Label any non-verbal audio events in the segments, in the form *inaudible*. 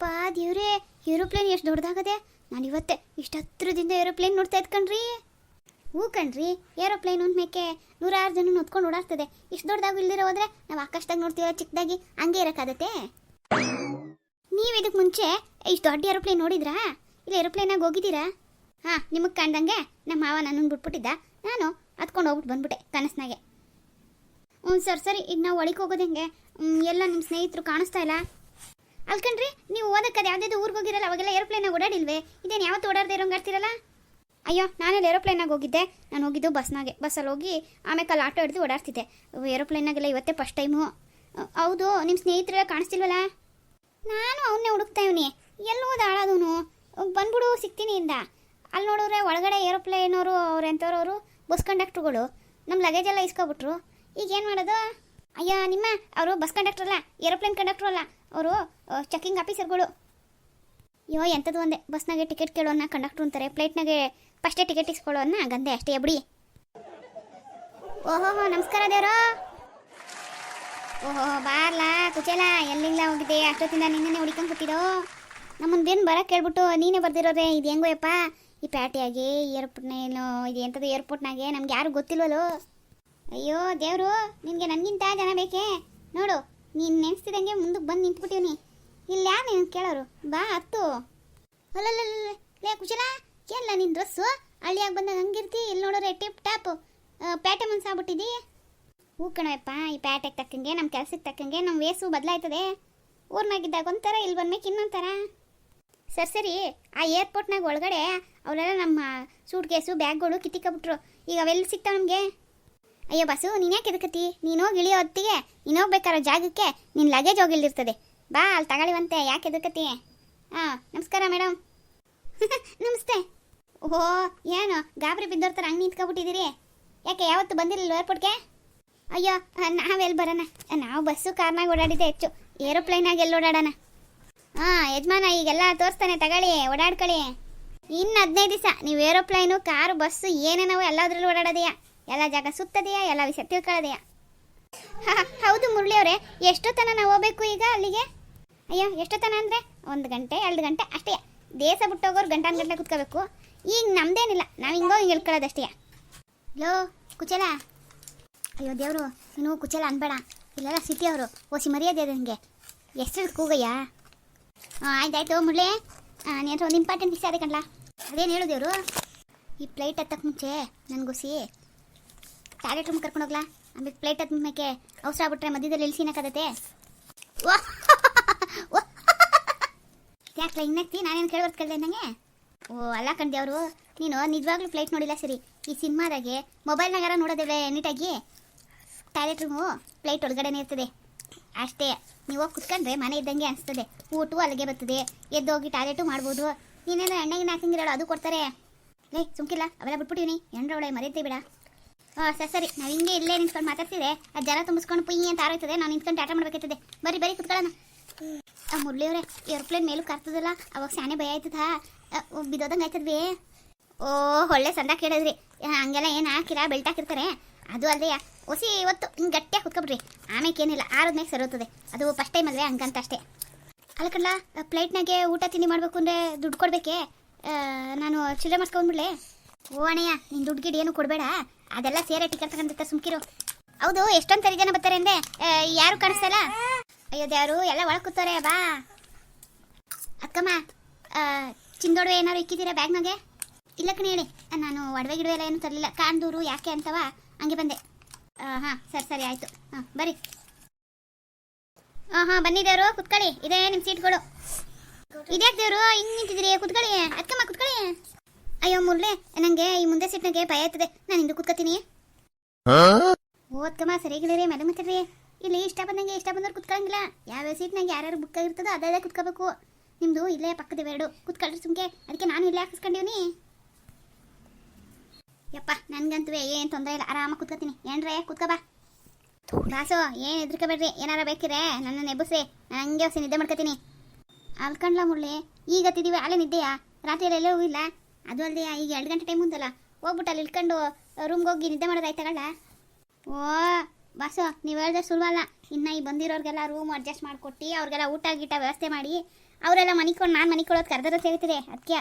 ಅಯ್ಯಪ್ಪ, ದೇವ್ರೇ, ಏರೋಪ್ಲೇನ್ ಎಷ್ಟು ದೊಡ್ಡದಾಗದೆ. ನಾನು ಇವತ್ತೇ ಇಷ್ಟು ಹತ್ರದಿಂದ ಏರೋಪ್ಲೇನ್ ನೋಡ್ತಾ ಇದ್ಕಣ್ರಿ. ಹೂ ಕಣ್ರಿ, ಏರೋಪ್ಲೇನ್ ಅಂದ್ಮೇಕೆ ನೂರಾರು ಜನ ಹೊತ್ಕೊಂಡು ಓಡಾಡ್ತದೆ. ಇಷ್ಟು ದೊಡ್ಡದಾಗಿ ಇಲ್ದಿರೋ ಹೋದ್ರೆ ನಾವು ಆಕಾಶದಾಗ ನೋಡ್ತೀವಲ್ಲ ಚಿಕ್ಕದಾಗಿ ಹಂಗೆ ಇರೋಕ್ಕಾಗತ್ತೆ? ನೀವು ಇದಕ್ಕೆ ಮುಂಚೆ ಇಷ್ಟು ದೊಡ್ಡ ಏರೋಪ್ಲೇನ್ ನೋಡಿದ್ರಾ? ಇಲ್ಲ ಏರೋಪ್ಲೇನಾಗ ಹೋಗಿದ್ದೀರಾ? ಹಾಂ, ನಿಮಗೆ ಕಂಡಂಗೆ ನಮ್ಮ ಮಾವ ನನ್ನನ್ನು ಬಿಟ್ಬಿಟ್ಟಿದ್ದ. ನಾನು ಹತ್ಕೊಂಡು ಹೋಗ್ಬಿಟ್ಟು ಬಂದ್ಬಿಟ್ಟೆ ಕನಸ್ನಾಗೆ. ಹ್ಞೂ ಸರ್, ಸರಿ, ಈಗ ನಾವು ಒಳಗೆ ಹೋಗೋದು ಹೆಂಗೆ? ಎಲ್ಲ ನಿಮ್ಮ ಸ್ನೇಹಿತರು ಕಾಣಿಸ್ತಾ ಇಲ್ಲ? ಅಲ್ಕಂಡ್ರಿ ನೀವು ಓದಕ್ಕದು ಯಾವುದಾದ್ರು ಊರಿಗೆ ಹೋಗಿರಲ್ಲ, ಅವಾಗೆಲ್ಲ ಏರೋಪ್ಲೇನಾಗ ಓಡಾಡಿಲ್ವೇ? ಇದೇನು ಯಾವತ್ತು ಓಡಾಡದೆ ಇರೋಂಗೆ ಆಡ್ತಿರಲ್ಲ ಅಯ್ಯೋ, ನಾನೆಲ್ಲ ಏರೋಪ್ಲೇನಾಗ ಹೋಗಿದ್ದೆ. ನಾನು ಹೋಗಿದ್ದು ಬಸ್ನಾಗೆ ಬಸ್ಸಲ್ಲಿ ಹೋಗಿ ಆಮೇಲೆ ಅಲ್ಲಿ ಆಟೋ ಹಿಡಿದು ಓಡಾಡ್ತಿದ್ದೆ. ಏರೋಪ್ಲೇನಾಗೆಲ್ಲ ಇವತ್ತೇ ಫಸ್ಟ್ ಟೈಮು ಹೌದು ನಿಮ್ಮ ಸ್ನೇಹಿತರೆಲ್ಲ ಕಾಣಿಸ್ತಿಲ್ವಲ್ಲ? ನಾನು ಅವನ್ನೇ ಹುಡುಕ್ತಾ ಇವನಿ. ಎಲ್ಲಿ ಹೋದ ಬಂದ್ಬಿಡು, ಸಿಗ್ತೀನಿ ಇಂದ. ಅಲ್ಲಿ ನೋಡಿದ್ರೆ ಒಳಗಡೆ ಏರೋಪ್ಲೇನವರು ಅವ್ರು ಎಂಥವ್ರವರು ಬಸ್ ಕಂಡಕ್ಟ್ರುಗಳು ನಮ್ಮ ಲಗೇಜ್ ಎಲ್ಲ ಇಸ್ಕೊಬಿಟ್ರು. ಈಗ ಏನು ಮಾಡೋದು? ಅಯ್ಯ, ನಿಮ್ಮ, ಅವರು ಬಸ್ ಕಂಡಕ್ಟ್ರಲ್ಲ ಏರೋಪ್ಲೇನ್ ಕಂಡಕ್ಟ್ರು ಅಲ್ಲ. ಅವರು ಚೆಕಿಂಗ್ ಆಫೀಸರ್ಗಳು ಅಯ್ಯೋ, ಎಂಥದ್ದು ಒಂದೇ. ಬಸ್ನಾಗೆ ಟಿಕೆಟ್ ಕೇಳೋಣ ಕಂಡಕ್ಟ್ರು ಅಂತಾರೆ. ಫ್ಲೈಟ್ನಾಗೆ ಫಸ್ಟೇ ಟಿಕೆಟ್ ಇಸ್ಕೊಳ್ಳೋಣ ಗಂದೆ ಅಷ್ಟೇ ಬಿಡಿ ಓಹೋ ನಮಸ್ಕಾರ ದೇವರು. ಓಹೋ ಬಾರ್ಲಾ, ಕುಚೇಲ, ಎಲ್ಲಿಂದ ಹೋಗಿದೆ ಅಷ್ಟೊತ್ತಿಂದ ನಿನ್ನೆ ಹುಡ್ಕೊಂಡು ಕೂತಿದ್ದೋ ನಮ್ಮಂದೇನು ಬರಕ್ಕೆ ಕೇಳ್ಬಿಟ್ಟು ನೀನೇ ಬರ್ದಿರೋದೆ? ಇದು ಹೆಂಗೋ ಯಪ್ಪ ಈ ಪ್ಯಾಟಿಯಾಗೆ, ಏರ್ಪೋರ್ಟ್ನೇನು, ಇದು ಎಂಥದ್ದು ಏರ್ಪೋರ್ಟ್ನಾಗೆ? ನಮ್ಗೆ ಯಾರು ಗೊತ್ತಿಲ್ವಲ್ಲೋ? ಅಯ್ಯೋ, ದೇವರು, ನಿನಗೆ ನನಗಿಂತ ಜನ ಬೇಕೇ? ನೋಡು ನೀನು ನೆನೆಸ್ತಿದಂಗೆ ಮುಂದಕ್ಕೆ ಬಂದು ನಿಂತ್ಬಿಟ್ಟಿವ್ನಿ. ಇಲ್ಲಿ ಯಾರು ನೀನು ಕೇಳೋರು? ಬಾ, ಹತ್ತು. ಅಲ್ಲಲ್ಲ ಲೇ, ಕುಶಲ ಏನಿಲ್ಲ ನಿನ್ನ ಡ್ರೆಸ್ಸು? ಹಳ್ಳಿಯಾಗಿ ಬಂದಾಗ ಹಂಗಿರ್ತಿ ಇಲ್ಲಿ ನೋಡೋರೆ ಟಿಪ್ ಟಾಪ್. ಪ್ಯಾಟೆ ಮನ್ಸಾಗ್ಬಿಟ್ಟಿದ್ದೀ ಹೂ ಕಣಪ್ಪ, ಈ ಪ್ಯಾಟೆಗೆ ತಕ್ಕಂಗೆ ನಮ್ಮ ಕೆಲ್ಸಕ್ಕೆ ತಕ್ಕಂಗೆ ನಮ್ಮ ವೇಸು ಬದಲಾಯ್ತದೆ. ಊರ್ನಾಗಿದ್ದಾಗ ಒಂಥರ ಇಲ್ಲಿ ಬಂದ್ಮೇಲೆ ಇನ್ನೊಂಥರ. ಸರ್, ಸರಿ, ಆ ಏರ್ಪೋರ್ಟ್ನಾಗ ಒಳಗಡೆ ಅವರೆಲ್ಲ ನಮ್ಮ ಸೂಟ್ ಕೇಸು ಬ್ಯಾಗ್ಗಳು ಕಿತ್ತಿಕ್ಕಬಿಟ್ರು ಈಗ ಅವೆಲ್ಲಿ ಸಿಗ್ತಾವೆ ನಮಗೆ? ಅಯ್ಯೋ ಬಸ್ಸು ನೀನು ಯಾಕೆ ಎದಕತ್ತಿ ನೀನು ಹೋಗಿ ಇಳಿಯೋ ಹೊತ್ತಿಗೆ ನೀನು ಹೋಗ್ಬೇಕಾರೋ ಜಾಗಕ್ಕೆ ನಿನ್ನ ಲಗೇಜ್ ಹೋಗಿಲ್ದಿರ್ತದೆ. ಬಾ, ಅಲ್ಲಿ ತಗೊಳ್ಳಿವಂತೆ, ಯಾಕೆ ಎದಕತ್ತಿ ಹಾಂ, ನಮಸ್ಕಾರ ಮೇಡಮ್ *laughs* ನಮಸ್ತೆ. ಓಹೋ, ಏನು, ಗಾಬರಿ ಬಿದ್ದೋರ್ ಹಂಗೆ ನಿಂತ್ಕೊಬಿಟ್ಟಿದ್ದೀರಿ? ಯಾಕೆ, ಯಾವತ್ತು ಬಂದಿರಲಿಲ್ಲ ಏರ್ಪೋರ್ಟ್ಗೆ ಅಯ್ಯೋ ನಾವೆಲ್ಲಿ ಬರೋಣ. ನಾವು ಬಸ್ಸು, ಕಾರ್ನಾಗ ಓಡಾಡಿದ್ದೆ ಹೆಚ್ಚು. ಏರೋಪ್ಲೇನಾಗ ಎಲ್ಲಿ ಓಡಾಡೋಣ? ಹಾಂ, ಯಜಮಾನ, ಈಗೆಲ್ಲ ತೋರಿಸ್ತಾನೆ, ತಗೊಳ್ಳಿ, ಓಡಾಡ್ಕೊಳ್ಳಿ. ಇನ್ನು ಹದಿನೈದು ದಿವಸ, ನೀವು ಏರೋಪ್ಲೈನು, ಕಾರು, ಬಸ್ಸು ಏನೇನೋ ಎಲ್ಲದ್ರಲ್ಲೂ ಓಡಾಡೋದೆಯಾ? ಎಲ್ಲ ಜಾಗ ಸುತ್ತದೆಯಾ? ಎಲ್ಲ ವಿಷಯ ತಿಳ್ಕೊಳ್ಳೋದೆಯಾ? ಹೌದು ಮುರಳಿ ಅವರೇ ಎಷ್ಟೊತ್ತನ ನಾವು ಹೋಗ್ಬೇಕು ಈಗ ಅಲ್ಲಿಗೆ? ಅಯ್ಯೋ ಎಷ್ಟೊತ್ತನ ಅಂದರೆ? ಒಂದು ಗಂಟೆ, ಎರಡು ಗಂಟೆ, ಅಷ್ಟೇ. ದೇಶ ಬಿಟ್ಟೋಗೋರು ಗಂಟೆ ಗಂಟೆ ಕುತ್ಕೋಬೇಕು. ಈಗ ನಮ್ದೇನಿಲ್ಲ, ನಾವು ಹಿಂಗೋ ಹೇಳ್ಕೊಳ್ಳೋದು ಅಷ್ಟೇ ಲೋ, ಕುಚಲ. ಅಯ್ಯೋ, ದೇವರು, ನೀನು ಕುಚಲ ಅನ್ಬೇಡ. ಇಲ್ಲೆಲ್ಲ ಸಿಟಿ ಅವರು, ಓಸಿ ಮರ್ಯಾದೆ ಇದೆ ನಿಮಗೆ ಎಷ್ಟು ಕೂಗಯ್ಯ? ಹಾಂ, ಆಯ್ತಾಯ್ತು ಮುರಳಿ. ನೀನು ಒಂದು ಇಂಪಾರ್ಟೆಂಟ್ ವಿಷಯ ಅದೇ ಕಣ್ಲಾ. ಅದೇನು ಹೇಳು ದೇವರು? ಈ ಫ್ಲೈಟ್ ಹತ್ತಕ್ಕೆ ಮುಂಚೆ ನನಗೋಸಿ ಟಾಯ್ಲೆಟ್ ರೂಮ್ ಕರ್ಕೊಂಡು ಹೋಗ್ಲಾ? ಆಮೇಲೆ ಪ್ಲೇಟ್ ಹತ್ ನಿಮ್ಮಕ್ಕೆ ಅವಸರ ಆಗ್ಬಿಟ್ರೆ ಮಧ್ಯದಲ್ಲಿ ಇಳಿಸಿನಕ್ಕದತೆ ಯಾಕೆ ಇನ್ನಕ್ತಿ ನಾನೇನು ಕೇಳೋದು ಕೇಳಿದೆ ನಂಗೆ ಓ, ಅಲ್ಲ ಅವರು. ನೀನು ನಿಜವಾಗ್ಲೂ ಫ್ಲೈಟ್ ನೋಡಿಲ್ಲ ಸರಿ. ಈ ಸಿನಿಮಾದಾಗೆ ಮೊಬೈಲ್ನಾಗಾರ ನೋಡೋದೇವೆ ನೀಟಾಗಿ? ಟಾಯ್ಲೆಟ್ ರೂಮು ಪ್ಲೇಟ್ ಒಳಗಡೆನೇ ಇರ್ತದೆ. ಅಷ್ಟೇ. ನೀವು ಹೋಗಿ ಕುತ್ಕೊಂಡ್ರೆ ಮನೆ ಇದ್ದಂಗೆ ಅನಿಸ್ತದೆ. ಊಟ ಅಲ್ಲಿಗೆ ಬರ್ತದೆ. ಎದ್ದೋಗಿ ಟಾಯ್ಲೆಟು ಮಾಡ್ಬೋದು. ನೀನೇನೋ ಎಣ್ಣೆಗೆ ಹಾಕಂಗಿರೋಳು, ಅದು ಕೊಡ್ತಾರೆ. ಲೇ ಸುಮ್ಕಿಲ್ಲ ಅವೆಲ್ಲ ಬಿಟ್ಬಿಟ್ಟಿವಿ ಎಂಡ್ರ ಒಳಗೆ ಮರೆಯುತ್ತೆ ಬಿಡ. ಹಾಂ ಸರಿ ಸರಿ. ನಾವು ಹಿಂಗೆ ಇಲ್ಲೇ ನಿಂತ್ಕೊಂಡು ಮಾತಾಡ್ತಿದ್ರೆ ಅದು ಜನ ತುಂಬಿಸ್ಕೊಂಡು ಪುಯ್ಯಿ ಅಂತ ಆರೋಗ್ತದೆ ನಾನು ನಿಂತ್ಕೊಂಡು ಟಾಟ ಮಾಡ್ಬೇಕಾಯ್ತದೆ ಬರೀ ಬರೀ ಕುತ್ಕೊಳ್ಳೋಣ. ಆ ಮುರಳಿಯವ್ರೆ ಏರ್ಪ್ಲೇನ್ ಮೇಲೂ ಕರ್ತದಲ್ಲ ಅವಾಗ ಸ್ಯಾನೆ ಭಯ ಆಯ್ತದ. ಬಿದ್ದೋದಂಗೆ ಆಯ್ತದ್ವಿ? ಓ ಒಳ್ಳೆ ಸಂದ ಕೇಳಿದ್ರಿ. ಆ, ಹಂಗೆಲ್ಲ ಏನು ಹಾಕಿರ ಬೆಲ್ಟ್ ಹಾಕಿರ್ತಾರೆ. ಅದು ಅಲ್ಲದೆ ಹೊಸಿ ಇವತ್ತು ಹಿಂಗೆ ಗಟ್ಟಿಯಾಗಿ ಕುತ್ಕೊಬಿಡ್ರಿ. ಆಮೇಲೆ ಏನಿಲ್ಲ ಆರೋದ್ಮೇಲೆ ಸರೋತದೆ. ಅದು ಫಸ್ಟ್ ಟೈಮ್ ಅಲ್ವೇ ಹಂಗಂತ ಅಷ್ಟೇ. ಅಲ್ಲ ಪ್ಲೇಟ್ನಾಗೆ ಊಟ ತಿಂಡಿ ಮಾಡಬೇಕು ಅಂದರೆ ದುಡ್ಡು ಕೊಡಬೇಕೆ? ನಾನು ಚಿಲ್ಲರೆ ಮಾಡ್ಸ್ಕೊಂಡ್ಬಿಡ್ಲೆ ಓ ಅಣ್ಣಯ್ಯ ನಿನ್ನ ದುಡ್ಡು ಗಿಡ ಏನು ಕೊಡಬೇಡ. ಅದೆಲ್ಲ ಸೇರೆ ಟಿಕೆಟ್ ತಗೊಂಡಿರ್ತಾರೆ ಸುಮ್ಕಿರು. ಹೌದು, ಎಷ್ಟೊಂದ್ ಸರಿ ಜನ ಬರ್ತಾರೆ ಅಂದೆ. ಯಾರು ಕಾಣಿಸ್ತಲ್ಲ ಅಯ್ಯೋ ಯಾರು ಎಲ್ಲ ಒಳಗೆ ಕೂತಾರೆ ಬಾ. ಅಕ್ಕಮ್ಮ ಚಿಂದೋಡು ಏನಾರು ಇಕ್ಕಿದ್ದೀರಾ ಬ್ಯಾಗ್ನಾಗೆ ಇಲ್ಲ ಕಣಿ, ಹೇಳಿ. ನಾನು ಒಡವೆ ಗಿಡವೆ ಎಲ್ಲ ಏನು ತರಲಿಲ್ಲ. ಕಾಂದೂರು, ಯಾಕೆ ಅಂತವ? ಹಂಗೆ ಬಂದೆ. ಹಾಂ, ಸರಿ ಸರಿ, ಆಯಿತು. ಹಾಂ ಬರ್ರಿ ಹಾಂ ಹಾಂ ಬನ್ನಿದೇವರು ಕುತ್ಕೊಳ್ಳಿ. ಇದೇ ನಿಮ್ಮ ಸೀಟ್ಗಳು ಇದ್ಯಾಕೆ ದೇವರು? ಹಿಂಗೆ ನಿಂತಿದ್ದೀರಿ? ಕುತ್ಕೊಳ್ಳಿ. ಅಯ್ಯೋ ಮುರ್ಲೆ ನಂಗೆ ಈ ಮುಂದೆ ಸೀಟ್ನಾಗೆ ಭಯ ಆಯ್ತದೆ. ನಾನು ಹಿಂದೆ ಕುತ್ಕೋತೀನಿ. ಓದ್ಕಮ್ಮ ಸರಿಗಿಲ್ಲರಿ ಮೇಡಮ್ ಹತ್ತಿರ ಇಲ್ಲಿ ಇಷ್ಟ ಬಂದಂಗೆ ಇಷ್ಟ ಬಂದವ್ರು ಯಾವ ಯಾವ್ಯಾವ ಸೀಟ್ನಾಗ ಯಾರ್ಯಾರು ಬುಕ್ ಆಗಿರ್ತದೋ ಅದೇ ಕುತ್ಕೋಬೇಕು. ನಿಮ್ದು ಇಲ್ಲೇ ಪಕ್ಕದ ಎರಡು ಕುತ್ಕೊಳ್ರಿ ಸುಮ್ಕೆ. ಅದಕ್ಕೆ ನಾನು ಇಲ್ಲೇ ಹಾಕಿಸ್ಕೊಂಡಿವ್ನಿ. ಯಪ್ಪ ನನ್ಗಂತೂ ಏನು ತೊಂದರೆ ಇಲ್ಲ. ಆರಾಮಾಗಿ ಕುತ್ಕೋತೀನಿ. ಏನ್ರೇ ಕುತ್ಕೋ ಬಾ. ಬಾಸು ಏನು ಹೆದರ್ಕೋಬೇಡ್ರಿ. ಏನಾರ ಬೇಕಿರೆ ನನ್ನ ನೆಬ್ಬಸ್ರಿ. ನಾನು ಹಂಗೆ ಹೊಸ ನಿದ್ದೆ ಮಾಡ್ಕೋತೀನಿ. ಅಲ್ಕಂಡ್ಲ ಮುಳ್ಳಿ ಈಗ ಹತ್ತಿದೀವಿ. ಅಲ್ಲೇ ನಿದ್ದೆಯಾ? ರಾತ್ರಿಯಲ್ಲಿ ಎಲ್ಲೂ ಹೋಗಿಲ್ಲ? ಅದು ಅಲ್ಲದೆ ಈಗ ಎರಡು ಗಂಟೆ ಟೈಮ್ ಉಂಟಲ್ಲ, ಹೋಗ್ಬಿಟ್ಟು ಅಲ್ಲಿ ಇಳ್ಕೊಂಡು ರೂಮ್ಗೆ ಹೋಗಿ ನಿದ್ದೆ ಮಾಡೋದಾಯ್ತಗಳ್ಳ ಓ, ಬಾಸು, ನೀವು ಹೇಳಿದ್ರೆ ಸುಳ್ವಲ್ಲ ಇನ್ನು ಈ ಬಂದಿರೋರಿಗೆಲ್ಲ ರೂಮ್ ಅಡ್ಜಸ್ಟ್ ಮಾಡಿಕೊಟ್ಟು, ಅವ್ರಿಗೆಲ್ಲ ಊಟ ಗೀಟ ವ್ಯವಸ್ಥೆ ಮಾಡಿ, ಅವರೆಲ್ಲ ಮನಿಕೊಂಡು, ನಾನು ಮನಿಕೊಳ್ಳೋದು ಕರೆದ್ರೆ ಸೇರ್ತಿದೆ ಅದಕ್ಕೆ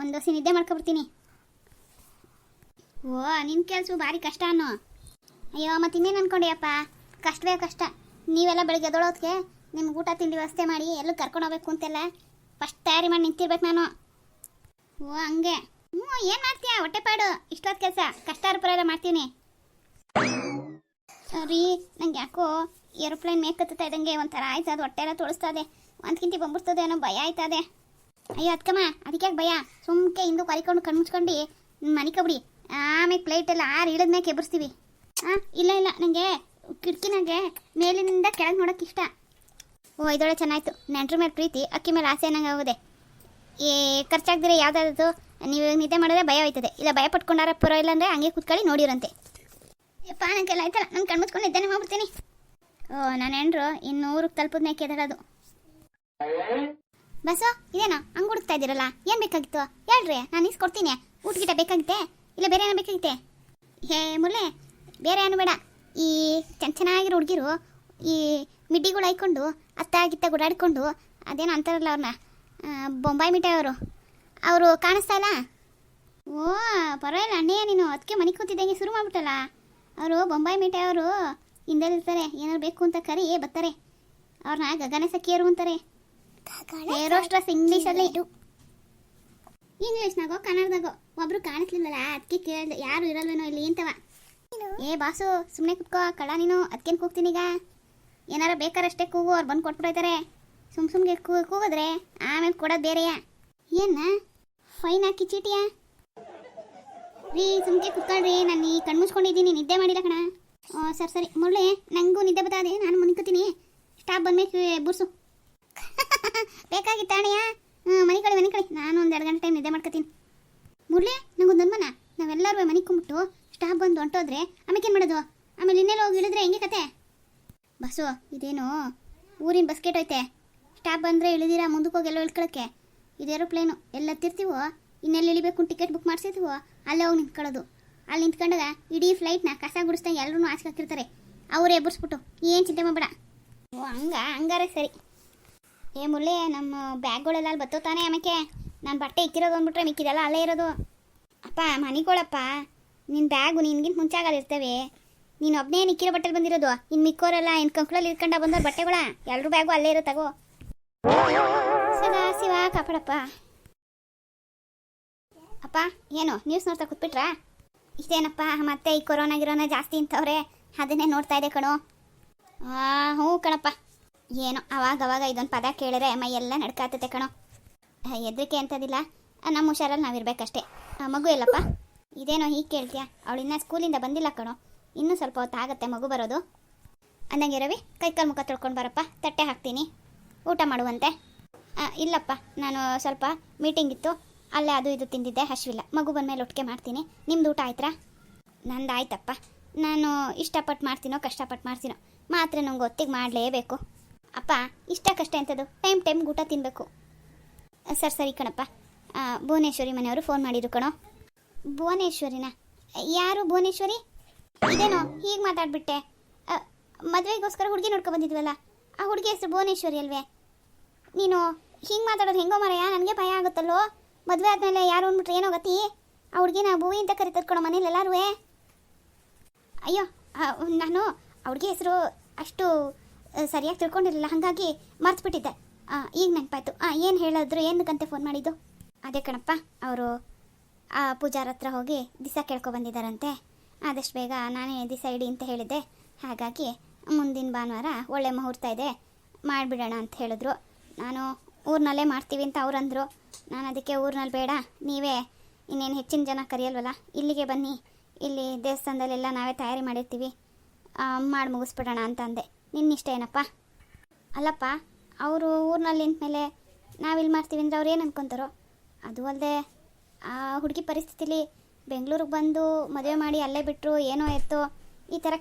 ಒಂದು ದೋಸೆ ನಿದ್ದೆ ಮಾಡ್ಕೊಬಿಡ್ತೀನಿ. ಓ ನಿನ್ನ ಕೆಲಸ ಭಾರಿ ಕಷ್ಟ ಅನ್ನೋ. ಅಯ್ಯೋ, ಮತ್ತೆ ಇನ್ನೇನು ಅನ್ಕೊಂಡಿಯಪ್ಪ? ಕಷ್ಟವೇ ಕಷ್ಟ. ನೀವೆಲ್ಲ ಬೆಳಿಗ್ಗೆ ಎದ್ದೊಳೋದಕ್ಕೆ ನಿಮ್ಗೆ ಊಟ, ತಿಂಡಿ ವ್ಯವಸ್ಥೆ ಮಾಡಿ ಎಲ್ಲೂ ಕರ್ಕೊಂಡು ಹೋಗ್ಬೇಕು ಅಂತೆಲ್ಲ ಫಸ್ಟ್ ತಯಾರಿ ಮಾಡಿ ನಿಂತಿರ್ಬೇಕು ನಾನು. ಓ, ಹಂಗೆ. ಹ್ಞೂ, ಏನು ಮಾಡ್ತೀಯ? ಹೊಟ್ಟೆಪಾಡು ಇಷ್ಟೊತ್ತು ಕೆಲಸ. ಕಷ್ಟ ಪರ ಎಲ್ಲ ಮಾಡ್ತೀನಿ. ಸರಿ, ನಂಗೆ ಯಾಕೋ ಏರೋಪ್ಲೇನ್ ಮೇಕತ್ತಾ ಇದ್ದಂಗೆ ಒಂಥರ ಆಯ್ತು. ಅದು ಹೊಟ್ಟೆ ಎಲ್ಲ ತೊಳಸ್ತದೆ ಒಂದ್ಕಿಂತ ಬಂದ್ಬಿಡ್ತದೆ ಅನ್ನೋ ಭಯ ಆಯ್ತದೆ ಅಯ್ಯೋ ಅದಕ್ಕಮ್ಮ ಅದಕ್ಕೆ ಭಯ? ಸುಮ್ಕೆ ಹಿಂದೂ ಕರಿಕೊಂಡು ಕಣ್ಣು ಮುಚ್ಕೊಂಡು ಮನಿಕಬಿಡಿ ಆಮೇಲೆ ಪ್ಲೇಟ್ ಎಲ್ಲ ಆರು ಇಳಿದ್ಮೇಲೆ ಕೆಬ್ಬರಿಸ್ತೀವಿ ಹಾಂ ಇಲ್ಲ ಇಲ್ಲ ನನಗೆ ಕಿಟಕಿನಾಗೆ ಮೇಲಿನಿಂದ ಕೆಳಗೆ ನೋಡೋಕೆ ಇಷ್ಟ. ಓ ಇದೊಳೆ ಚೆನ್ನಾಯಿತು. ನೆಂಟ್ರ ಮೇಲೆ ಪ್ರೀತಿ, ಅಕ್ಕಿ ಮೇಲೆ ಆಸೆ ಅನ್ನಂಗೆ ಆಗೋದೆ. ಏ, ಖರ್ಚಾಗ್ದಿರ ಯಾವ್ದಾದ್ರು ನೀವು ನಿದ್ದೆ ಮಾಡಿದ್ರೆ ಭಯ ಹೋಯ್ತದೆ. ಇಲ್ಲ, ಭಯ ಪಟ್ಕೊಂಡಾರ ಪುರ ಇಲ್ಲ ಅಂದರೆ ಹಂಗೆ ಕೂತ್ಕೊಳ್ಳಿ ನೋಡಿರಂತೆ ಯಪ್ಪ ನನಗೆಲ್ಲ ಆಯ್ತಲ್ಲ? ನಾನು ಕಣ್ಮುಚ್ಕೊಂಡು ನಿದ್ದೆನೇ ಮಾಡ್ಬಿಡ್ತೀನಿ ಓ ನಾನು ಹೆಂಡ್ರು ಇನ್ನು ಊರಿಗೆ ತಲುಪದ ಮೇಲೆ ಕೆದಳೋದು ಬಸ್ಸು ಇದೇನಾ? ಹಂಗೆ ಹುಡುಕ್ತಾ ಇದ್ದೀರಲ್ಲ? ಏನು ಬೇಕಾಗಿತ್ತು? ಹೇಳ್ರಿ, ನಾನು ಇಸ್ಕೊಡ್ತೀನಿ ಊಟ ಗೀಟ ಬೇಕಾಗಿತ್ತೆ? ಇಲ್ಲ, ಬೇರೆ ಏನೋ ಬೇಕಾಗಿತ್ತೆ? ಹೇ ಮುಲ್ಲೆ ಬೇರೆ ಏನು ಬೇಡ. ಈ ಚೆನ್ನ ಚೆನ್ನಾಗಿರೋ ಹುಡುಗಿರು ಈ ಮಿಡ್ಡಿಗಳು ಹಾಯ್ಕೊಂಡು ಅತ್ತ ಗಿತ್ತ ಗುಡಾಡಿಕೊಂಡು, ಅದೇನೋ ಅಂತಾರಲ್ಲ ಅವ್ರನ್ನ ಬೊಂಬಾಯಿ ಮಿಠಾಯಿ ಅವರು ಅವರು ಕಾಣಿಸ್ತಾ ಇಲ್ಲ? ಓ ಪರವಾಗಿಲ್ಲ ಅಣ್ಣಯ್ಯ ನೀನು ಅದಕ್ಕೆ ಮನೆ ಕೂತಿದ್ದಂಗೆ ಶುರು ಮಾಡಿಬಿಟ್ಟಲ್ಲ? ಅವರು ಬೊಂಬಾಯಿ ಮಿಠಾಯಿ ಅವರು ಹಿಂದೆಲಿರ್ತಾರೆ ಏನಾದ್ರು ಬೇಕು ಅಂತ ಕರಿ ಬರ್ತಾರೆ. ಅವ್ರನ್ನ ಗಗನ ಸಖಿಯರು ಅಂತಾರೆ. ಏರೋಸ್ಟ್ರಸ್ ಇಂಗ್ಲೀಷಲ್ಲಿ ಇಂಗ್ಲೀಷ್ನಾಗೋ ಕನ್ನಡದಾಗೋ ಒಬ್ರು ಕಾಣಿಸ್ಲಿಲ್ಲಲ್ಲ ಅದಕ್ಕೆ ಕೇಳಿದೆ ಯಾರು ಇರಲ್ವೇನೋ ಇಲ್ಲಿ ಅಂತವ. ಏ ಬಾಸು ಸುಮ್ಮನೆ ಕುತ್ಕೋ ಕಳ ನೀನು ಅದಕ್ಕೇನು ಕೂಗ್ತೀನಿ ಈಗ ಏನಾರ ಬೇಕಾರಷ್ಟೇ ಕೂಗು ಅವ್ರು ಬಂದು ಕೊಟ್ಬಿಡ್ತಾರೆ ಸುಮ್ ಸುಮ್ಮನೆ ಕೂ ಕೂಗಿದ್ರೆ ಆಮೇಲೆ ಕೊಡೋದು ಬೇರೆಯಾ? ಏನ? ಫೈನ್ ಹಾಕಿ ಚೀಟಿಯಾ? ರೀ, ಸುಮ್ಕೆ ಕುತ್ಕೊಳ್ರಿ, ನಾನು ಈ ಕಣ್ಣು ಮುಚ್ಕೊಂಡಿದ್ದೀನಿ, ನಿದ್ದೆ ಮಾಡಿಲ್ಲ ಕಣ. ಸರಿ ಸರಿ. ಮುರಳಿ ನನಗೂ ನಿದ್ದೆ ಬದಾದೆ ನಾನು ಮುನ್ಕೋತೀನಿ ಸ್ಟಾಪ್ ಬಂದ್ಮೇಲೆ ಬುರ್ಸು. *laughs* ಬೇಕಾಗಿತ್ತ ಅಣ್ಣಯ್ಯ? ಹ್ಞೂ ಮನೆ ಕಳಿ ಮನೆ ಕಳಿ ನಾನು ಒಂದು ಎರಡು ಗಂಟೆ ಟೈಮ್ ನಿದ್ದೆ ಮಾಡ್ಕೋತೀನಿ. ಮುರಳಿ ನಂಗೊಂದು ಅನುಮಾನ. ನಾವೆಲ್ಲರೂ ಮನೆ ಕುಂಬಿಟ್ಟು ಸ್ಟಾಪ್ ಬಂದು ಹೊಂಟೋದ್ರೆ ಆಮೇಲೆ ಏನು ಮಾಡೋದು? ಆಮೇಲೆ ಇನ್ನೆಲ್ಲ ಹೋಗಿ ಇಳಿದ್ರೆ ಹೆಂಗೆ ಕತೆ? ಬಸ್ಸು ಇದೇನು ಊರಿನ ಬಸ್ಕೆಟ್ ಕೆಟ್ಟೋಯ್ತೆ ಸ್ಟಾಪ್ ಬಂದರೆ ಇಳಿದಿರಾ ಮುಂದಕ್ಕೆ ಹೋಗಿ ಎಲ್ಲೋ ಇಳ್ಕೊಳಕ್ಕೆ? ಇದು ಏರೋಪ್ಲೇನು. ಎಲ್ಲ ತಿರ್ತೀವೋ ಇನ್ನೆಲ್ಲಿ ಇಳಿಬೇಕು ಟಿಕೆಟ್ ಬುಕ್ ಮಾಡಿಸಿರ್ತೀವೋ? ಅಲ್ಲೇ ಹೋಗಿ ನಿಂತ್ಕೊಳ್ಳೋದು. ಅಲ್ಲಿ ನಿಂತ್ಕೊಂಡಾಗ ಇಡೀ ಫ್ಲೈಟ್ನ ಕಸ ಗುಡಿಸ್ದಂಗೆ ಎಲ್ಲರೂ ಹಾಕಿರ್ತಾರೆ ಅವರೇ ಎಬ್ಬರ್ಸ್ಬಿಟ್ಟು ಏನು ಚಿಂತೆ ಮಾಡಬೇಡ. ಓ, ಹಂಗ, ಹಂಗಾರೆ ಸರಿ. ಏ ಮುಳ್ಳೆ ನಮ್ಮ ಬ್ಯಾಗ್ಗಳೆಲ್ಲ ಅಲ್ಲಿ ಬತ್ತೋತಾನೆ ಆಮೇಲೆ ನಾನು ಬಟ್ಟೆ ಇಕ್ಕಿರೋದು ಅಂದ್ಬಿಟ್ರೆ ಮಿಕ್ಕಿದೆಲ್ಲ ಅಲ್ಲೇ ಇರೋದು. ಅಪ್ಪ ಮನಿಕೊಳಪ್ಪ ನಿನ್ನ ಬ್ಯಾಗು ನಿನ್ಗಿಂತ ಮುಂಚಾಗಲ್ಲ ಇರ್ತವೆ. ನೀನು ಒಬ್ಬನೇ ನಿಕ್ಕಿರೋ ಬಟ್ಟೆಲಿ ಬಂದಿರೋದು. ಇನ್ನು ಮಿಕ್ಕೋರೆಲ್ಲ ಇನ್ನು ಕಂಕ್ಳಲ್ಲಿ ಇಟ್ಕೊಂಡ ಬಂದವ್ರು ಬಟ್ಟೆಗಳ. ಎಲ್ಲರೂ ಬ್ಯಾಗು ಅಲ್ಲೇ ಇರೋ, ತಗೋ. ಅಪ್ಪ, ಏನು ನ್ಯೂಸ್ ನೋಡ್ತಾ ಕೂತ್ಬಿಟ್ರಾ? ಇದೇನಪ್ಪ ಮತ್ತೆ ಈ ಕೊರೋನಾ, ಗಿರೋನಾ ಜಾಸ್ತಿ ಅಂತವ್ರೆ ಅದನ್ನೇ ನೋಡ್ತಾ ಇದೆ ಕಣೋ. ಆ, ಹ್ಞೂ ಕಣಪ್ಪ. ಏನೋ, ಅವಾಗ ಅವಾಗ ಇದೊಂದು ಪದ ಕೇಳಿದ್ರೆ ಮೈ ಎಲ್ಲ ನಡ್ಕಾತತೆ ಕಣೋ. ಹೆದರಿಕೆ ಅಂತದಿಲ್ಲ ನಮ್ಮ ಹುಷಾರಲ್ಲಿ ನಾವಿರ್ಬೇಕಷ್ಟೇ ಮಗು ಎಲ್ಲಪ್ಪ? ಇದೇನೋ ಹೀಗೆ ಕೇಳ್ತೀಯ? ಅವಳು ಇನ್ನೂ ಸ್ಕೂಲಿಂದ ಬಂದಿಲ್ಲ ಕಣೋ. ಇನ್ನೂ ಸ್ವಲ್ಪ ಹೊತ್ತು ಆಗುತ್ತೆ ಮಗು ಬರೋದು. ಅಂದಂಗೆ ರವಿ, ಕೈಕಾಲು ಮುಖ ತೊಳ್ಕೊಂಡು ಬರಪ್ಪ. ತಟ್ಟೆ ಹಾಕ್ತೀನಿ. ಊಟ ಮಾಡುವಂತೆ. ಇಲ್ಲಪ್ಪ, ನಾನು ಸ್ವಲ್ಪ ಮೀಟಿಂಗ್ ಇತ್ತು. ಅಲ್ಲೇ ಅದು ಇದು ತಿಂದಿದ್ದೆ ಹಶ್ವಿಲ್ಲ ಮಗು ಬಂದ ಮೇಲೆ ಒಟ್ಟಿಗೆ ಮಾಡ್ತೀನಿ. ನಿಮ್ದು ಊಟ ಆಯ್ತಾ ನಂದು ಆಯ್ತಪ್ಪ. ನಾನು ಇಷ್ಟಪಟ್ಟು ಮಾಡ್ತೀನೋ, ಕಷ್ಟಪಟ್ಟು ಮಾಡ್ತೀನೋ, ಮಾತ್ರ ನಂಗೆ ಒತ್ತಿಗೆ ಮಾಡಲೇಬೇಕು. ಅಪ್ಪ ಇಷ್ಟ ಕಷ್ಟ ಎಂಥದ್ದು ಟೈಮ್ ಟೈಮ್ ಊಟ ತಿನ್ನಬೇಕು ಸರ್, ಸರಿ ಕಣಪ್ಪ. ಭುವನೇಶ್ವರಿ ಮನೆಯವರು ಫೋನ್ ಮಾಡಿದ್ರು ಕಣೋ. ಭುವನೇಶ್ವರಿನ? ಯಾರು ಭುವನೇಶ್ವರಿ? ಇದೇನೋ, ಹೀಗೆ ಮಾತಾಡ್ಬಿಟ್ಟೆ. ಮದುವೆಗೋಸ್ಕರ ಹುಡುಗಿ ನೋಡ್ಕೊ ಬಂದಿದ್ವಲ್ಲ. ಆ ಹುಡುಗಿ ಹೆಸರು ಭುವನೇಶ್ವರಿ ಅಲ್ವೇ? ನೀನು ಹಿಂಗೆ ಮಾತಾಡೋದು ಹೆಂಗೋ ಮರೆಯ, ನನಗೆ ಭಯ ಆಗುತ್ತಲ್ಲೋ? ಮದುವೆ ಆದಮೇಲೆ ಯಾರು ಅಂದ್ಬಿಟ್ರೆ ಏನೋ ಗತಿ? ಆ ಹುಡುಗಿನ ಭೂವಿ ಅಂತ ಕರಿತದ್ ಕೊಡೋ ಮನೇಲಿ ಎಲ್ಲರೂ ಅಯ್ಯೋ ನಾನು ಅವ್ರಿಗೆ ಹೆಸರು ಅಷ್ಟು ಸರಿಯಾಗಿ ತಿಳ್ಕೊಂಡಿರಲಿಲ್ಲ. ಹಾಗಾಗಿ ಮರ್ತ್ಬಿಟ್ಟಿದ್ದೆ. ಈಗ ನೆನಪಾಯ್ತು. ಹಾಂ ಏನು ಹೇಳಿದ್ರು ಏನಕ್ಕಂತೆ ಫೋನ್ ಮಾಡಿದ್ದು? ಅದೇ ಕಣಪ್ಪ, ಅವರು ಆ ಪೂಜಾರ ಹತ್ರ ಹೋಗಿ ದಿಸ ಕೇಳ್ಕೊ ಬಂದಿದ್ದಾರಂತೆ. ಆದಷ್ಟು ಬೇಗ ನಾನೇ ದಿಸ ಇಡಿ ಅಂತ ಹೇಳಿದ್ದೆ. ಹಾಗಾಗಿ ಮುಂದಿನ ಭಾನುವಾರ ಒಳ್ಳೆ ಮುಹೂರ್ತ ಇದೆ. ಮಾಡಿಬಿಡೋಣ ಅಂತ ಹೇಳಿದ್ರು. ನಾನು ಊರಿನಲ್ಲೇ ಮಾಡ್ತೀವಿ ಅಂತ ಅವ್ರು ಅಂದರು. ನಾನು ಅದಕ್ಕೆ ಊರಿನಲ್ಲಿ ಬೇಡ. ನೀವೇ ಇನ್ನೇನು ಹೆಚ್ಚಿನ ಜನ ಕರೆಯಲ್ವಲ್ಲ? ಇಲ್ಲಿಗೆ ಬನ್ನಿ. ಇಲ್ಲಿ ದೇವಸ್ಥಾನದಲ್ಲೆಲ್ಲ ನಾವೇ ತಯಾರಿ ಮಾಡಿರ್ತೀವಿ. ಮಾಡಿ ಮುಗಿಸ್ಬಿಡೋಣ ಅಂತ ಅಂದೆ. ನಿನ್ನಿಷ್ಟ ಏನಪ್ಪ? ಅಲ್ಲಪ್ಪ, ಅವರು ಊರಿನಲ್ಲಿ ನಿಂತಮೇಲೆ ನಾವಿಲ್ಲಿ ಮಾಡ್ತೀವಿ ಅಂದರೆ ಅವ್ರು ಏನು ಅಂದ್ಕೊತಾರೋ ಅದು ಅಲ್ಲದೆ ಆ ಹುಡುಗಿ ಪರಿಸ್ಥಿತಿಲಿ ಬೆಂಗಳೂರಿಗೆ ಬಂದು ಮದುವೆ ಮಾಡಿ ಅಲ್ಲೇ ಬಿಟ್ಟರು ಏನೋ ಎತ್ತೋ ಈ ಥರ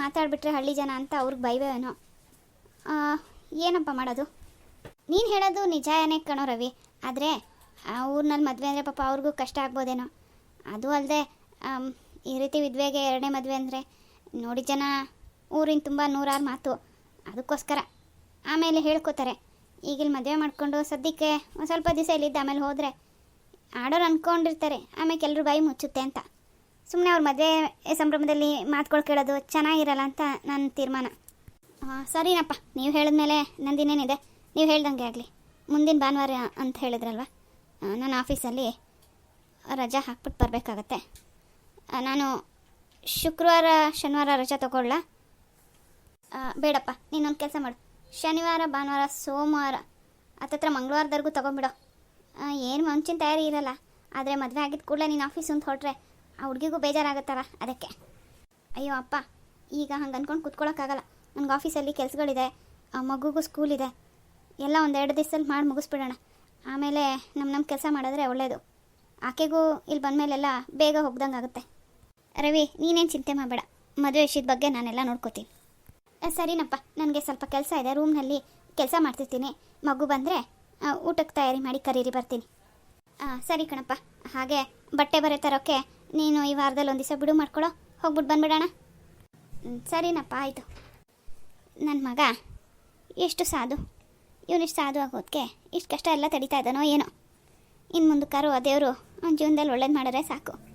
ಮಾತಾಡಿಬಿಟ್ರೆ ಹಳ್ಳಿ ಜನ ಅಂತ ಅವ್ರಿಗೆ ಬೈವೇನೋ ಏನಪ್ಪ ಮಾಡೋದು? ನೀನು ಹೇಳೋದು ನಿಜ ಏನೇ ಕಣೋ ರವಿ. ಆದರೆ, ಆ ಊರಿನಲ್ಲಿ ಮದುವೆ ಅಂದರೆ ಪಾಪ ಅವ್ರಿಗೂ ಕಷ್ಟ ಆಗ್ಬೋದೇನೋ. ಅದು ಅಲ್ಲದೆ ಈ ರೀತಿ ವಿದ್ವೆಗೆ ಎರಡನೇ ಮದುವೆ ಅಂದರೆ ನೋಡಿ ಜನ, ಊರಿನ ತುಂಬ ನೂರಾರು ಮಾತು. ಅದಕ್ಕೋಸ್ಕರ ಆಮೇಲೆ ಹೇಳ್ಕೊತಾರೆ. ಈಗಿಲ್ಲಿ ಮದುವೆ ಮಾಡಿಕೊಂಡು ಸದ್ಯಕ್ಕೆ ಒಂದು ಸ್ವಲ್ಪ ದಿವಸ ಇಲ್ಲಿದ್ದ, ಆಮೇಲೆ ಹೋದರೆ ಆಡೋರು ಅಂದ್ಕೊಂಡಿರ್ತಾರೆ ಆಮೇಲೆ ಎಲ್ಲರೂ ಬಾಯಿ ಮುಚ್ಚುತ್ತೆ ಅಂತ. ಸುಮ್ಮನೆ ಅವ್ರ ಮದುವೆ ಸಂಭ್ರಮದಲ್ಲಿ ಮಾತುಗಳು ಕೇಳೋದು ಚೆನ್ನಾಗಿರಲ್ಲ ಅಂತ ನನ್ನ ತೀರ್ಮಾನ. ಸರಿನಪ್ಪ. ನೀವು ಹೇಳಿದ್ಮೇಲೆ ನಂದಿನೇನಿದೆ ನೀವು ಹೇಳ್ದಂಗೆ ಆಗಲಿ. ಮುಂದಿನ ಭಾನುವಾರ ಅಂತ ಹೇಳಿದ್ರಲ್ವ? ನನ್ನ ಆಫೀಸಲ್ಲಿ ರಜಾ ಹಾಕ್ಬಿಟ್ಟು ಬರಬೇಕಾಗತ್ತೆ. ನಾನು ಶುಕ್ರವಾರ, ಶನಿವಾರ ರಜಾ ತಗೊಳ್ಳ. ಬೇಡಪ್ಪ, ನೀನೊಂದು ಕೆಲಸ ಮಾಡು. ಶನಿವಾರ, ಭಾನುವಾರ, ಸೋಮವಾರ, ಹತ್ತತ್ರ ಮಂಗಳವಾರದವರೆಗೂ ತೊಗೊಂಬಿಡೋ ಏನು ಮುಂಚಿನ ತಯಾರಿ ಇರಲ್ಲ. ಆದರೆ ಮದುವೆ ಆಗಿದ ಕೂಡಲೇ ನೀನು ಆಫೀಸ್ ಅಂತ ಹೊರಟ್ರೆ ಆ ಹುಡುಗಿಗೂ ಬೇಜಾರಾಗುತ್ತಲ್ಲ ಅದಕ್ಕೆ. ಅಯ್ಯೋ ಅಪ್ಪ, ಈಗ ಹಂಗೆ ಅಂದ್ಕೊಂಡು ಕುತ್ಕೊಳ್ಳೋಕ್ಕಾಗಲ್ಲ ನನಗೆ ಆಫೀಸಲ್ಲಿ ಕೆಲಸಗಳಿದೆ ಮಗುಗೂ ಸ್ಕೂಲ್ ಇದೆ ಎಲ್ಲ ಒಂದು ಎರಡು ದಿವ್ಸದಲ್ಲಿ ಮಾಡಿ ಮುಗಿಸ್ಬಿಡೋಣ. ಆಮೇಲೆ ನಮ್ಮ ನಮ್ಮ ಕೆಲಸ ಮಾಡಿದ್ರೆ ಒಳ್ಳೆಯದು ಆಕೆಗೂ ಇಲ್ಲಿ ಬಂದಮೇಲೆಲ್ಲ ಬೇಗ ಹೋಗ್ದಂಗೆ ಆಗುತ್ತೆ. ರವಿ, ನೀನೇನು ಚಿಂತೆ ಮಾಡಬೇಡ. ಮದುವೆ ವಿಷಯದ ಬಗ್ಗೆ ನಾನೆಲ್ಲ ನೋಡ್ಕೋತೀನಿ. ಸರಿನಪ್ಪ. ನನಗೆ ಸ್ವಲ್ಪ ಕೆಲಸ ಇದೆ. ರೂಮ್ನಲ್ಲಿ ಕೆಲಸ ಮಾಡ್ತಿರ್ತೀನಿ. ಮಗು ಬಂದರೆ ಊಟಕ್ಕೆ ತಯಾರಿ ಮಾಡಿ ಕರೀರಿ, ಬರ್ತೀನಿ. ಸರಿ ಕಣಪ್ಪ. ಹಾಗೆ ಬಟ್ಟೆ ಬರೆ ತರೋಕ್ಕೆ ನೀನು ಈ ವಾರದಲ್ಲಿ ಒಂದು ದಿವಸ ಬಿಡು ಮಾಡ್ಕೊಳೋ. ಹೋಗ್ಬಿಟ್ಟು ಬಂದ್ಬಿಡೋಣ. ಸರಿನಪ್ಪ. ಆಯಿತು. ನನ್ನ ಮಗ ಎಷ್ಟು ಸಾಧು. ಇವನಿಷ್ಟು ಸಾಧು ಆಗೋದಕ್ಕೆ ಇಷ್ಟು ಕಷ್ಟ ಎಲ್ಲ ತಡೀತಾ ಇದ್ದಾನೋ ಏನೋ. ಇನ್ನು ಮುಂದಕ್ಕಾರು ಆ ದೇವರು ಅವ್ನ ಜೀವನದಲ್ಲಿ ಒಳ್ಳೇದು ಮಾಡಿದ್ರೆ ಸಾಕು.